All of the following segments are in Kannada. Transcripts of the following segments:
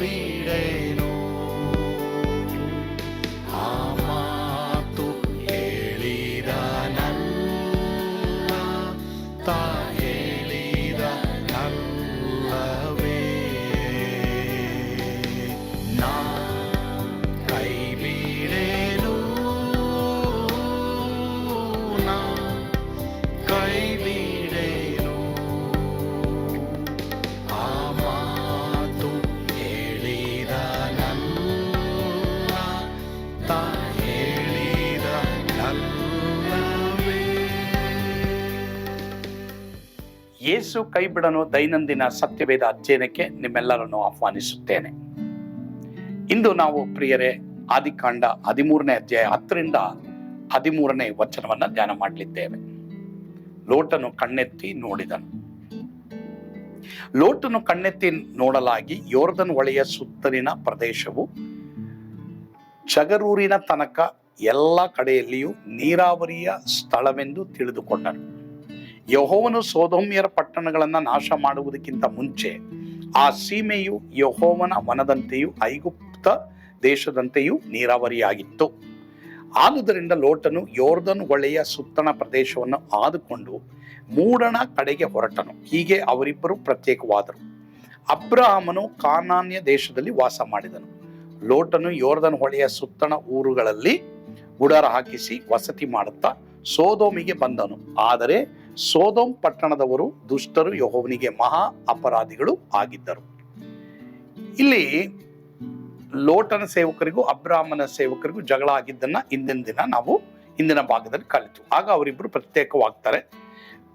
ಬಿಡೇನು ಯೇಸು ಕೈ ಬಿಡನು ದೈನಂದಿನ ಸತ್ಯವೇದ ಅಧ್ಯಯನಕ್ಕೆ ನಿಮ್ಮೆಲ್ಲರನ್ನು ಆಹ್ವಾನಿಸುತ್ತೇನೆ. ಇಂದು ನಾವು ಪ್ರಿಯರೇ, ಆದಿಕಾಂಡ ಹದಿಮೂರನೇ ಅಧ್ಯಾಯ ಹತ್ತರಿಂದ ಹದಿಮೂರನೇ ವಚನವನ್ನು ಧ್ಯಾನ ಮಾಡಲಿದ್ದೇವೆ. ಲೋಟನು ಕಣ್ಣೆತ್ತಿ ನೋಡಿದನು. ಲೋಟನು ಕಣ್ಣೆತ್ತಿ ನೋಡಲಾಗಿ ಯೋರ್ದನ್ ಒಳೆಯ ಸುತ್ತಲಿನ ಪ್ರದೇಶವು ಚಗರೂರಿನ ತನಕ ಎಲ್ಲ ಕಡೆಯಲ್ಲಿಯೂ ನೀರಾವರಿಯ ಸ್ಥಳವೆಂದು ತಿಳಿದುಕೊಂಡರು ಯಹೋವನು ಸೋದೋಮ್ಯರ ಪಟ್ಟಣಗಳನ್ನು ನಾಶ ಮಾಡುವುದಕ್ಕಿಂತ ಮುಂಚೆ ಆ ಸೀಮೆಯು ಯಹೋವನ ವನದಂತೆಯೂ ಐಗುಪ್ತ ದೇಶದಂತೆಯೂ ನೀರಾವರಿಯಾಗಿತ್ತು. ಆದುದರಿಂದ ಲೋಟನು ಯೋರ್ಧನ್ ಹೊಳೆಯ ಸುತ್ತಣ ಪ್ರದೇಶವನ್ನು ಆದುಕೊಂಡು ಮೂಡಣ ಕಡೆಗೆ ಹೊರಟನು. ಹೀಗೆ ಅವರಿಬ್ಬರು ಪ್ರತ್ಯೇಕವಾದರು. ಅಬ್ರಹಾಮನು ಕಾನಾನ್ಯ ದೇಶದಲ್ಲಿ ವಾಸ ಮಾಡಿದನು. ಲೋಟನು ಯೋರ್ಧನ್ ಹೊಳೆಯ ಸುತ್ತಣ ಊರುಗಳಲ್ಲಿ ಗುಡಾರ ಹಾಕಿಸಿ ವಸತಿ ಮಾಡುತ್ತಾ ಸೋದೋಮಿಗೆ ಬಂದನು. ಆದರೆ ಸೋದೋಮ್ ಪಟ್ಟಣದವರು ದುಷ್ಟರು ಯಹೋವನಿಗೆ ಮಹಾ ಅಪರಾಧಿಗಳು ಆಗಿದ್ದರು. ಇಲ್ಲಿ ಲೋಟನ ಸೇವಕರಿಗೂ ಅಬ್ರಾಹ್ಮನ ಸೇವಕರಿಗೂ ಜಗಳ ಆಗಿದ್ದನ್ನ ಇಂದಿನ ದಿನ ನಾವು ಇಂದಿನ ಭಾಗದಲ್ಲಿ ಕಲಿತು. ಆಗ ಅವರಿಬ್ರು ಪ್ರತ್ಯೇಕವಾಗ್ತಾರೆ.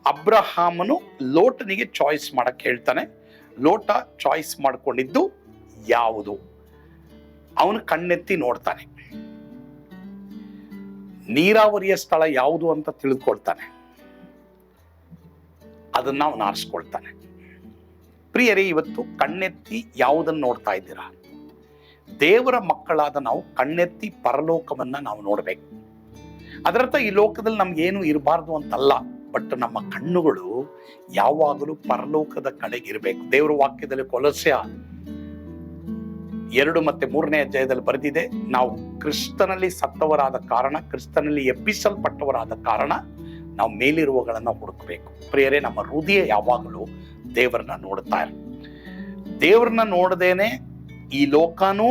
ಅಬ್ರಹಾಮನು ಲೋಟನಿಗೆ ಚಾಯ್ಸ್ ಮಾಡಕ್ಕೆ ಹೇಳ್ತಾನೆ. ಲೋಟ ಚಾಯ್ಸ್ ಮಾಡಿಕೊಂಡಿದ್ದು ಯಾವುದು? ಅವನು ಕಣ್ಣೆತ್ತಿ ನೋಡ್ತಾನೆ. ನೀರಾವರಿಯ ಸ್ಥಳ ಯಾವುದು ಅಂತ ತಿಳಿದುಕೊಳ್ತಾನೆ ಅದನ್ನ ಅವನು ಆರಿಸ್ಕೊಳ್ತಾನೆ. ಪ್ರಿಯರೇ, ಇವತ್ತು ಕಣ್ಣೆತ್ತಿ ಯಾವುದನ್ನು ನೋಡ್ತಾ ಇದ್ದೀರಾ? ದೇವರ ಮಕ್ಕಳಾದ ನಾವು ಕಣ್ಣೆತ್ತಿ ಪರಲೋಕವನ್ನ ನಾವು ನೋಡ್ಬೇಕು. ಅದರರ್ಥ ಈ ಲೋಕದಲ್ಲಿ ನಮ್ಗೆ ಏನು ಇರಬಾರ್ದು ಅಂತಲ್ಲ, ಬಟ್ ನಮ್ಮ ಕಣ್ಣುಗಳು ಯಾವಾಗಲೂ ಪರಲೋಕದ ಕಡೆಗೆ ಇರಬೇಕು. ದೇವರ ವಾಕ್ಯದಲ್ಲಿ ಕೊಲಸ್ಯ ಎರಡು ಮತ್ತೆ ಮೂರನೇ ಅಧ್ಯಾಯದಲ್ಲಿ ಬರೆದಿದೆ, ನಾವು ಕ್ರಿಸ್ತನಲ್ಲಿ ಸತ್ತವರಾದ ಕಾರಣ, ಕ್ರಿಸ್ತನಲ್ಲಿ ಎಬ್ಬಿಸಲ್ಪಟ್ಟವರಾದ ಕಾರಣ ನಾವು ಮೇಲಿರುವಗಳನ್ನು ಹುಡುಕಬೇಕು. ಪ್ರಿಯರೇ, ನಮ್ಮ ಹೃದಯ ಯಾವಾಗಲೂ ದೇವರನ್ನ ನೋಡುತ್ತಾ ಇರ, ದೇವರನ್ನ ನೋಡದೇನೆ ಈ ಲೋಕನೂ,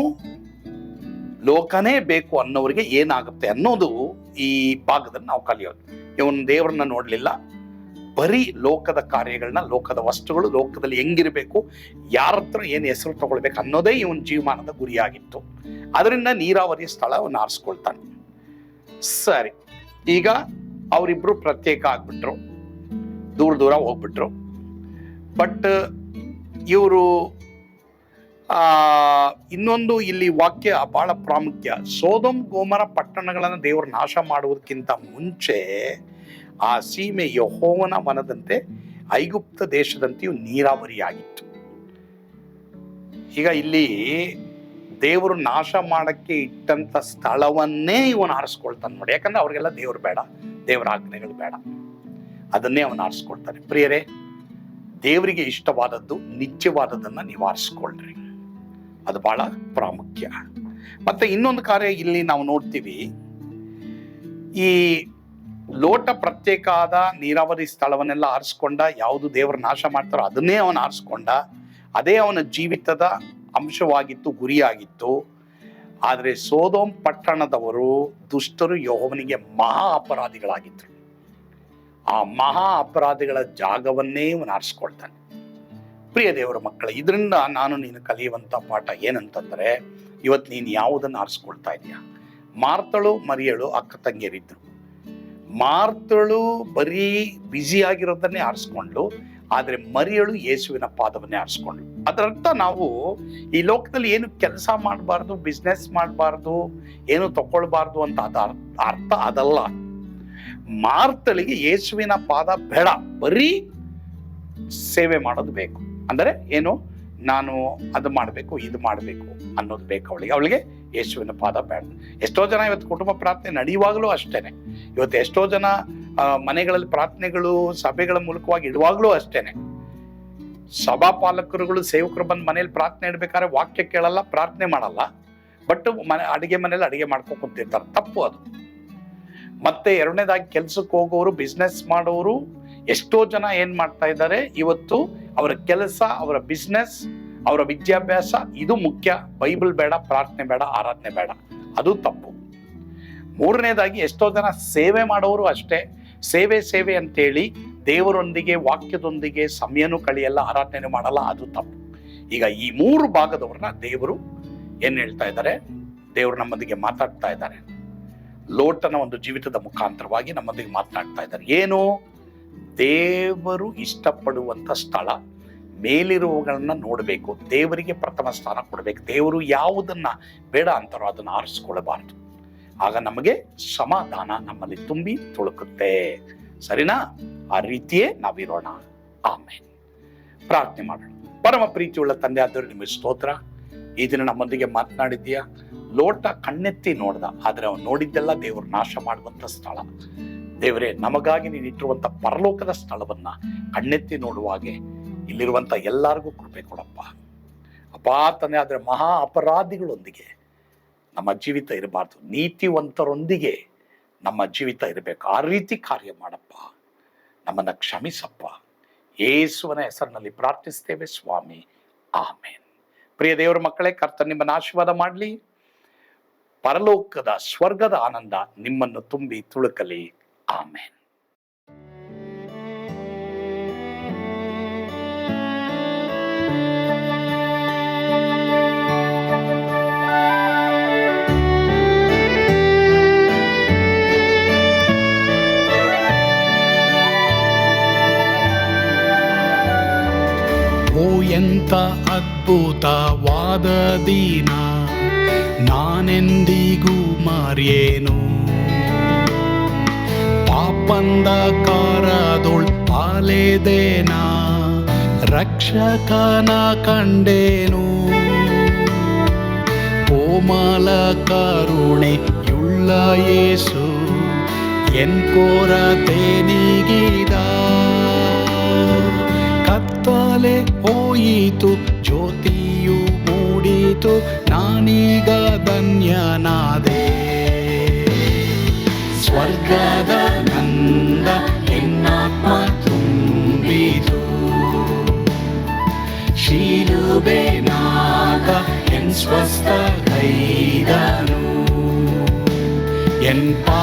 ಲೋಕನೇ ಬೇಕು ಅನ್ನೋರಿಗೆ ಏನಾಗುತ್ತೆ ಅನ್ನೋದು ಈ ಭಾಗದಲ್ಲಿ ನಾವು ಕಲಿಯೋದು. ಇವನು ದೇವರನ್ನ ನೋಡಲಿಲ್ಲ ಬರೀ ಲೋಕದ ಕಾರ್ಯಗಳನ್ನ, ಲೋಕದ ವಸ್ತುಗಳು, ಲೋಕದಲ್ಲಿ ಹೆಂಗಿರಬೇಕು, ಯಾರ ಹತ್ರ ಏನು ಹೆಸರು ತಗೊಳ್ಬೇಕು ಅನ್ನೋದೇ ಇವನ್ ಜೀವಮಾನದ ಗುರಿಯಾಗಿತ್ತು. ಅದರಿಂದ ನೀರಾವರಿ ಸ್ಥಳವನ್ನು ಆರಿಸ್ಕೊಳ್ತಾನೆ. ಸರಿ, ಈಗ ಅವರಿಬ್ರು ಪ್ರತ್ಯೇಕ ಆಗ್ಬಿಟ್ರು. ದೂರ ದೂರ ಹೋಗ್ಬಿಟ್ರು. ಬಟ್ ಇವರು ಇನ್ನೊಂದು ಇಲ್ಲಿ ವಾಕ್ಯ ಬಹಳ ಪ್ರಾಮುಖ್ಯ. ಸೋದಂ ಗೋಮರ ಪಟ್ಟಣಗಳನ್ನು ದೇವರು ನಾಶ ಮಾಡುವುದಕ್ಕಿಂತ ಮುಂಚೆ ಆ ಸೀಮೆ ಯಹೋವನ ಮನದಂತೆ ಐಗುಪ್ತ ದೇಶದಂತೆಯೂ ನೀರಾವರಿಯಾಗಿತ್ತು. ಈಗ ಇಲ್ಲಿ ದೇವರು ನಾಶ ಮಾಡಕ್ಕೆ ಇಟ್ಟಂತ ಸ್ಥಳವನ್ನೇ ಇವನು ಆರಿಸ್ಕೊಳ್ತಾನೆ ನೋಡಿ. ಯಾಕಂದ್ರೆ ಅವ್ರಿಗೆಲ್ಲ ದೇವ್ರು ಬೇಡ, ದೇವರ ಆಜ್ಞೆಗಳು ಬೇಡ. ಅದನ್ನೇ ಅವನು ಆರಿಸ್ಕೊಳ್ತಾನೆ. ಪ್ರಿಯರೇ, ದೇವರಿಗೆ ಇಷ್ಟವಾದದ್ದು ನಿತ್ಯವಾದದ್ದನ್ನು ನೀವು ಆರಿಸ್ಕೊಳ್ರಿ. ಅದು ಬಹಳ ಪ್ರಾಮುಖ್ಯ. ಮತ್ತೆ ಇನ್ನೊಂದು ಕಾರ್ಯ ಇಲ್ಲಿ ನಾವು ನೋಡ್ತೀವಿ. ಈ ಲೋಟ ಪ್ರತ್ಯೇಕ ಆದ ನೀರಾವರಿ ಸ್ಥಳವನ್ನೆಲ್ಲ ಆರಿಸ್ಕೊಂಡ ಯಾವುದು ದೇವರ ನಾಶ ಮಾಡ್ತಾರೋ ಅದನ್ನೇ ಅವನು ಆರಿಸ್ಕೊಂಡ. ಅದೇ ಅವನ ಜೀವಿತದ ಅಂಶವಾಗಿತ್ತು, ಗುರಿಯಾಗಿತ್ತು. ಆದರೆ ಸೋದೋಂ ಪಟ್ಟಣದವರು ದುಷ್ಟರು ಯೋಹವನಿಗೆ ಮಹಾ ಅಪರಾಧಿಗಳಾಗಿದ್ದರು ಆ ಮಹಾ ಅಪರಾಧಿಗಳ ಜಾಗವನ್ನೇ ಅವನು ಆರಿಸ್ಕೊಳ್ತಾನೆ. ಪ್ರಿಯ ದೇವರ ಮಕ್ಕಳ, ಇದರಿಂದ ನಾನು ನೀನು ಕಲಿಯುವಂಥ ಪಾಠ ಏನಂತಂದರೆ, ಇವತ್ತು ನೀನು ಯಾವುದನ್ನು ಆರಿಸ್ಕೊಳ್ತಾ ಇದೆಯಾ? ಮಾರ್ತಳು, ಮರಿಯಳು, ಅಕ್ಕ ತಂಗಿಯರಿದ್ರು. ಮಾರ್ತಳು ಬರೀ ಆಗಿರೋದನ್ನೇ ಆರಿಸ್ಕೊಂಡ್ಲು ಆದ್ರೆ ಮರಿಯಳು ಯೇಸುವಿನ ಪಾದವನ್ನೇ ಆರಿಸ್ಕೊಂಡ್ಲು ಅದರರ್ಥ ನಾವು ಈ ಲೋಕದಲ್ಲಿ ಏನು ಕೆಲಸ ಮಾಡಬಾರ್ದು ಬಿಸ್ನೆಸ್ ಮಾಡಬಾರ್ದು, ಏನು ತಗೊಳ್ಬಾರ್ದು ಅಂತ ಅದ ಅರ್ಥ ಅದಲ್ಲ. ಮಾರ್ತಳಿಗೆ ಯೇಸುವಿನ ಪಾದ ಬೇಡ. ಬರೀ ಸೇವೆ ಮಾಡೋದು ಬೇಕು. ಅಂದರೆ ಏನು? ನಾನು ಅದು ಮಾಡಬೇಕು, ಇದು ಮಾಡಬೇಕು ಅನ್ನೋದು ಬೇಕು ಅವಳಿಗೆ. ಅವಳಿಗೆ ಯೇಸುವಿನ ಪಾದ ಬೇಡ ಎಷ್ಟೋ ಜನ ಇವತ್ತು ಕುಟುಂಬ ಪ್ರಾರ್ಥನೆ ನಡೆಯುವಾಗಲೂ ಅಷ್ಟೇನೆ. ಇವತ್ತು ಎಷ್ಟೋ ಜನ ಮನೆಗಳಲ್ಲಿ ಪ್ರಾರ್ಥನೆಗಳು, ಸಭೆಗಳ ಮೂಲಕವಾಗಿ ಇಡುವಾಗಲೂ ಅಷ್ಟೇನೆ. ಸಭಾಪಾಲಕರುಗಳು, ಸೇವಕರು ಬಂದು ಮನೆಯಲ್ಲಿ ಪ್ರಾರ್ಥನೆ ಇಡ್ಬೇಕಾದ್ರೆ ವಾಕ್ಯ ಕೇಳಲ್ಲ, ಪ್ರಾರ್ಥನೆ ಮಾಡಲ್ಲ. ಬಟ್ ಮನೆ, ಅಡಿಗೆ ಮನೇಲಿ ಅಡಿಗೆ ಮಾಡ್ಕೊಂಡು ತಪ್ಪು ಅದು. ಮತ್ತೆ ಎರಡನೇದಾಗಿ ಕೆಲ್ಸಕ್ಕೆ ಹೋಗೋರು ಬಿಸ್ನೆಸ್ ಮಾಡೋರು ಎಷ್ಟೋ ಜನ ಏನ್ ಮಾಡ್ತಾ ಇದ್ದಾರೆ, ಇವತ್ತು ಅವರ ಕೆಲಸ, ಅವರ ಬಿಸ್ನೆಸ್ ಅವರ ವಿದ್ಯಾಭ್ಯಾಸ, ಇದು ಮುಖ್ಯ. ಬೈಬಲ್ ಬೇಡ, ಪ್ರಾರ್ಥನೆ ಬೇಡ, ಆರಾಧನೆ ಬೇಡ. ಅದು ತಪ್ಪು. ಮೂರನೇದಾಗಿ, ಎಷ್ಟೋ ಜನ ಸೇವೆ ಮಾಡೋರು ಅಷ್ಟೇ. ಸೇವೆ ಸೇವೆ ಅಂತೇಳಿ ದೇವರೊಂದಿಗೆ, ವಾಕ್ಯದೊಂದಿಗೆ ಸಮಯನೂ ಕಳೆಯಲ್ಲ ಆರಾಧನೆ ಮಾಡಲ್ಲ, ಅದು ತಪ್ಪು. ಈಗ ಈ ಮೂರು ಭಾಗದವ್ರನ್ನ ದೇವರು ಏನ್ ಹೇಳ್ತಾ ಇದ್ದಾರೆ? ದೇವರು ನಮ್ಮೊಂದಿಗೆ ಮಾತಾಡ್ತಾ ಇದ್ದಾರೆ. ಲೋಟನ ಒಂದು ಜೀವಿತದ ಮುಖಾಂತರವಾಗಿ ನಮ್ಮೊಂದಿಗೆ ಮಾತನಾಡ್ತಾ ಇದ್ದಾರೆ. ಏನು? ದೇವರು ಇಷ್ಟಪಡುವಂಥ ಸ್ಥಳ, ಮೇಲಿರುವವುಗಳನ್ನು ನೋಡಬೇಕು, ದೇವರಿಗೆ ಪ್ರಥಮ ಸ್ಥಾನ ಕೊಡಬೇಕು, ದೇವರು ಯಾವುದನ್ನು ಬೇಡ ಅಂತಾರೋ ಅದನ್ನ ಆರಿಸ್ಕೊಳ್ಬಾರ್ದು. ಆಗ ನಮಗೆ ಸಮಾಧಾನ ನಮ್ಮಲ್ಲಿ ತುಂಬಿ ತುಳುಕುತ್ತೆ. ಸರಿನಾ? ಆ ರೀತಿಯೇ ನಾವಿರೋಣ. ಆಮೇಲೆ ಪ್ರಾರ್ಥನೆ ಮಾಡೋಣ. ಪರಮ ಪ್ರೀತಿಯುಳ್ಳ ತಂದೆ ಆದರೂ ನಿಮಗೆ ಸ್ತೋತ್ರ. ಈ ದಿನ ನಮ್ಮೊಂದಿಗೆ ಮಾತನಾಡಿದ್ಯಾ ಲೋಟ ಕಣ್ಣೆತ್ತಿ ನೋಡ್ದ, ಆದ್ರೆ ಅವನು ನೋಡಿದ್ದೆಲ್ಲ ದೇವರು ನಾಶ ಮಾಡುವಂತ ಸ್ಥಳ. ದೇವರೇ, ನಮಗಾಗಿ ನೀನು ಇಟ್ಟಿರುವಂಥ ಪರಲೋಕದ ಸ್ಥಳವನ್ನ ಕಣ್ಣೆತ್ತಿ ನೋಡುವಾಗೆ ಇಲ್ಲಿರುವಂತ ಎಲ್ಲರಿಗೂ ಕೃಪೆ ಕೊಡಪ್ಪ. ಅಪಾತನೆ ಆದ್ರೆ ಮಹಾ ಅಪರಾಧಿಗಳೊಂದಿಗೆ ನಮ್ಮ ಜೀವಿತ ಇರಬಾರ್ದು. ನೀತಿವಂತರೊಂದಿಗೆ ನಮ್ಮ ಜೀವಿತ ಇರಬೇಕು. ಆ ರೀತಿ ಕಾರ್ಯ ಮಾಡಪ್ಪ. ನಮ್ಮನ್ನ ಕ್ಷಮಿಸಪ್ಪ. ಯೇಸುವನ ಹೆಸರಿನಲ್ಲಿ ಪ್ರಾರ್ಥಿಸ್ತೇವೆ ಸ್ವಾಮಿ. ಆಮೇನ್. ಪ್ರಿಯ ದೇವರ ಮಕ್ಕಳೇ ಕರ್ತ ನಿಮ್ಮನ್ನ ಆಶೀರ್ವಾದ ಮಾಡಲಿ. ಪರಲೋಕದ ಸ್ವರ್ಗದ ಆನಂದ ನಿಮ್ಮನ್ನು ತುಂಬಿ ತುಳುಕಲಿ. ಆಮೇನ್ ಓ ಎಂತ ಅದ್ಭುತವಾದ ದೀನ. ನಾನೆಂದಿಗೂ ಮಾರ್ಯೇನು? ಪಾಪಂದ ಕಾರದೊಳ್ ಪಾಲೆದೇನ ರಕ್ಷಕನ ಕಂಡೇನು? ಕೋಮಲ ಕರುಣೆ ಎನ್ ಕೊರತೆ ನೀಗಿದ ಕತ್ತಲೆ ಹೋಯಿತು, ಜ್ಯೋತಿಯು ಮೂಡಿತು, ನಾನೀಗ ಧನ್ಯನಾದೆ. ಸ್ವರ್ಗದ എന്നാത്മാ തുമ്പിതു ശീലുബേനാക എൻ സ്വസ്ഥ കൈതനു എൻ പാ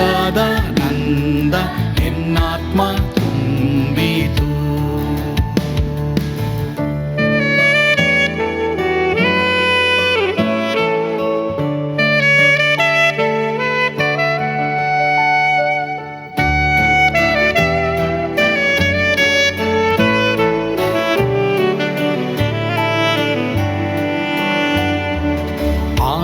ಸ್ವರ್ಗದ ನಂದ ಎನ್ನಾತ್ಮ ತುಂಬಿತು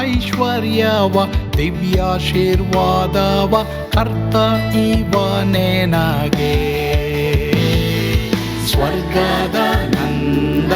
ಐಶ್ವರ್ಯವ ದಿವ್ಯಾಶೀರ್ವಾದವ ಕರ್ತ ಇವನೇ ನಗೆ. ಸ್ವರ್ಗದ ನಂದ